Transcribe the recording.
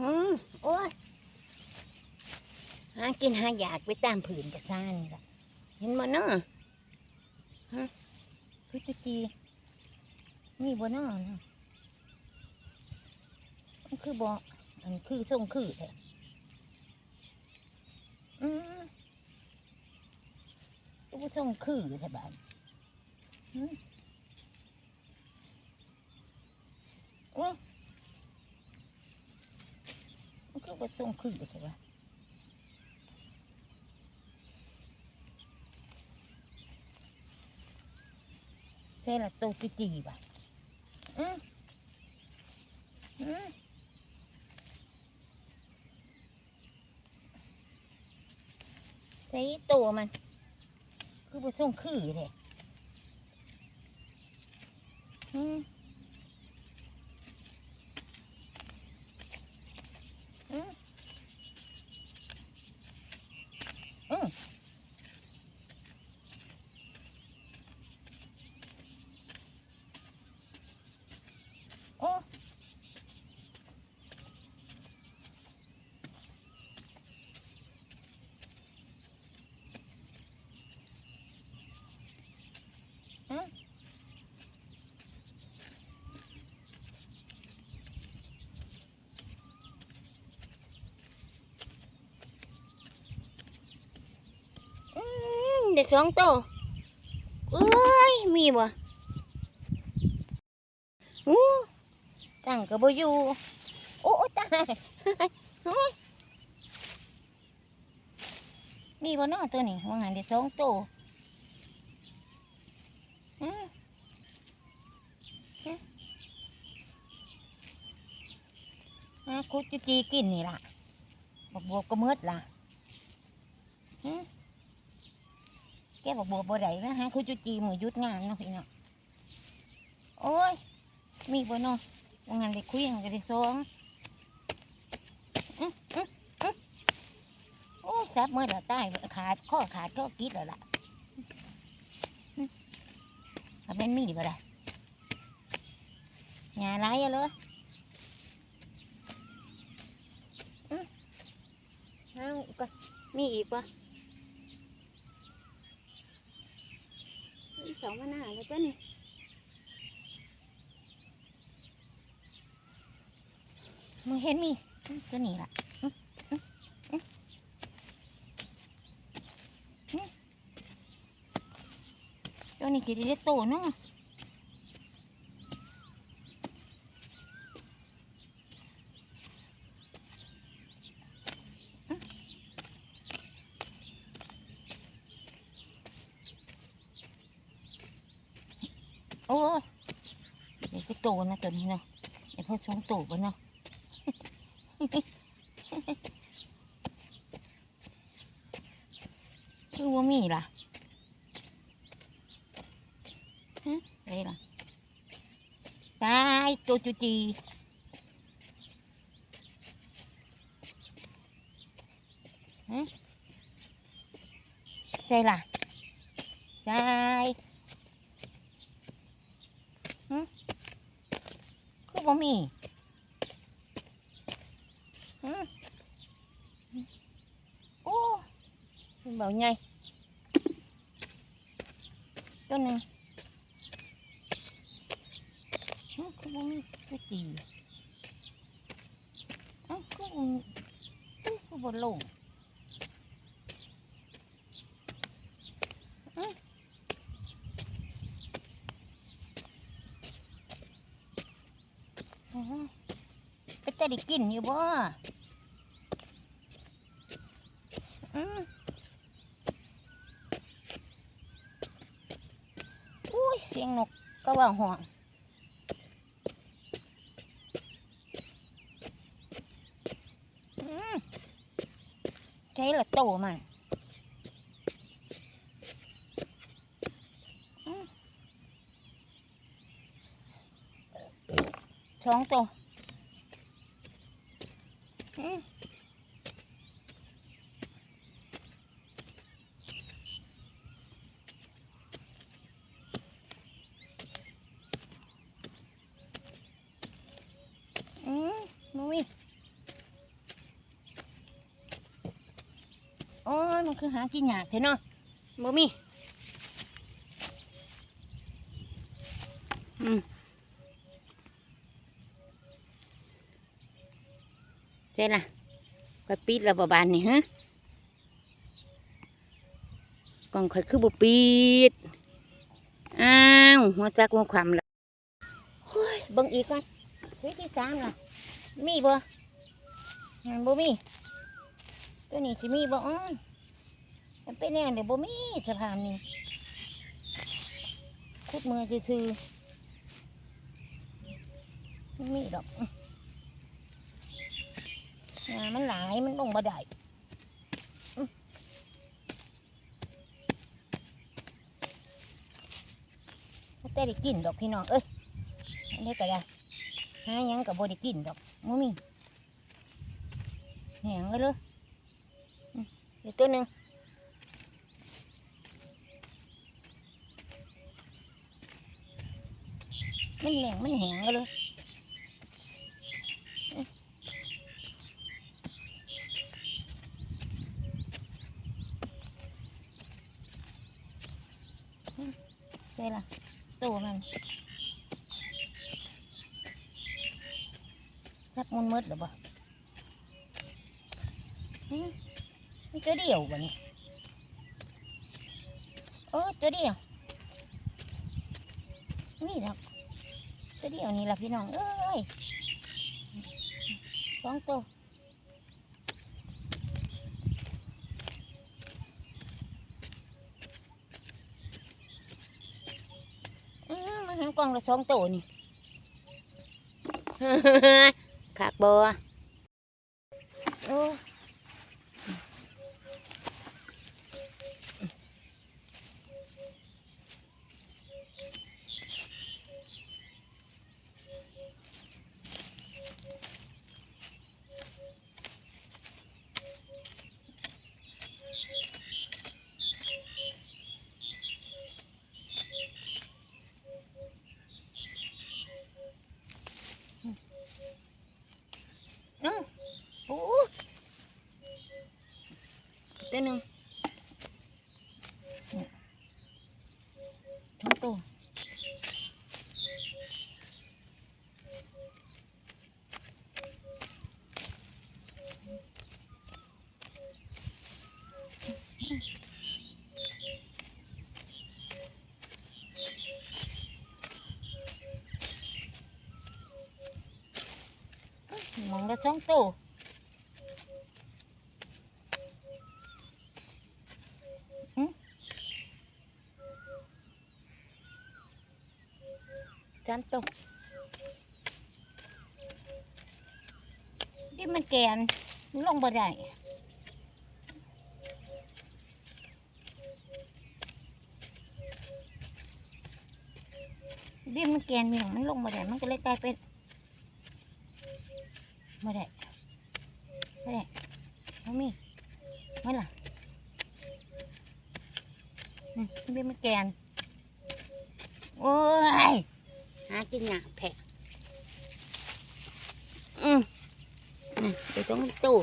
อืมโอ้ยหากินหาอยากไปตามผืนกระซ่านี่ล่ะเห็นบ่เนาะฮะคือจุจีมีบ่เนาะมันคือบ่อันคือทรงคือแท้อืมตัวทรงคือแท้บ้านอืมโอ้มัน คือบ่ทรงคือใช่ปะเท่ละตัวจีจีบ่ะอืมอืมใส่ตัวมัน คือไปส่งคือเลยอืม ด็กสองตัวเอ้ย มีบ่อู้ตั้งก็บ่อยู่ โอ้ตายมีบ่นาตัวนี้ว่างั้นได้สองตัวอืมอืมอ่าคุดจะจีกินนี่ล่ะบักบวบก็มืดล่ะอืม แกบักบัวบบ่ได้นะฮะคุดจะจีมือยุดงานเนาะพี่เนาะโอ้ย มีบ่เนาะว่านได้คุยกันได้สองอื้ออื้ออื้อโอ้ยซับเมื่อละตายขาดข้อขาดข้อกรีดแล้วล่ะอื้อาเป็นมีบ่ได้หยาไรอะเลยอื้อเอาอีกก่อนมีอีกปะมี สองมะนาแล้วจ้ะนี่มึงเห็นมีอื้อตัวนี้ล่ะตัวนี้กี่ได้โตเนาะอื้อโอ้ยเดี๋ยวก็โตนะตัวนี้เนาะเดี๋ยวพอชงโตกันเนาะคือว่ามีล่ะฮะอะไรล่ะตายตัวจุจีฮะใช่ล่ะตายฮะ คือว่ามีอืมโอ้เป็นเบาใหญ่ตัวหนึ่งอืมคือบ่มีตัวจีอืมคือบ่มีอืมคือบ่ลงอืมอืม ไปแต่ได้กินอยู่บ่อุ้ย เสียงนกก็ว่าห่วงใช่ละโตมัน สองตัวอืมมุ้ยโอ้ยมันคือหากินหยากเถอะเนาะบ่มี ใช่ล่ะก็ปิดแล้วบ่บานนี่ฮะกล่องข่อยคือบ่ปิด อ้าวหัวจักหัวความละโอ้ยบิ่งอีกก่อนวิธีสามล่ะ มีบ่หันบ่มี ตัวนี้สิมีบ่อ้อนมันเป็นแน่เดี๋ยวบ่มีสภาพนี้คุดมือซื่อมีดอก อื้องามันหลายมันลงบ่ได้อื้อแต่ได้กินดอกพี่น้อง เอ้ยอันนี้ก็ได้หายังกับบได้กินดอกบ่มีแหงเลยเลยเดี๋ยวตัวหนึ่งมันแหงมันแหงเลยอืม อืมใช่ะตัวมันรับมุนมืดหรือเปล่ามันตัวเดี่ยววะนี่โอ้ตัวเดียวนี่ดอกตัวเดียวนี่ละพี่น้องเอ้ยสองตัวอืมมา หากล่องละสองตัวนี่ขากบัวโอ้ เอ้าโอ้ตัวหนึ่งเนี่ยทั้งตัว มองได้สองตัวอืมสามตัวนี่มันแกนลงบ่ได้ดินมันแกนมีหยังมันลงบ่ได้มันก็เลยกลายเป็น ม่ได้ไม่ได้บ่มีไม่ล่ะนี่เป็นมะแกนโอ้ยหากินหยาแผลอืมนี่ไปตรงตู้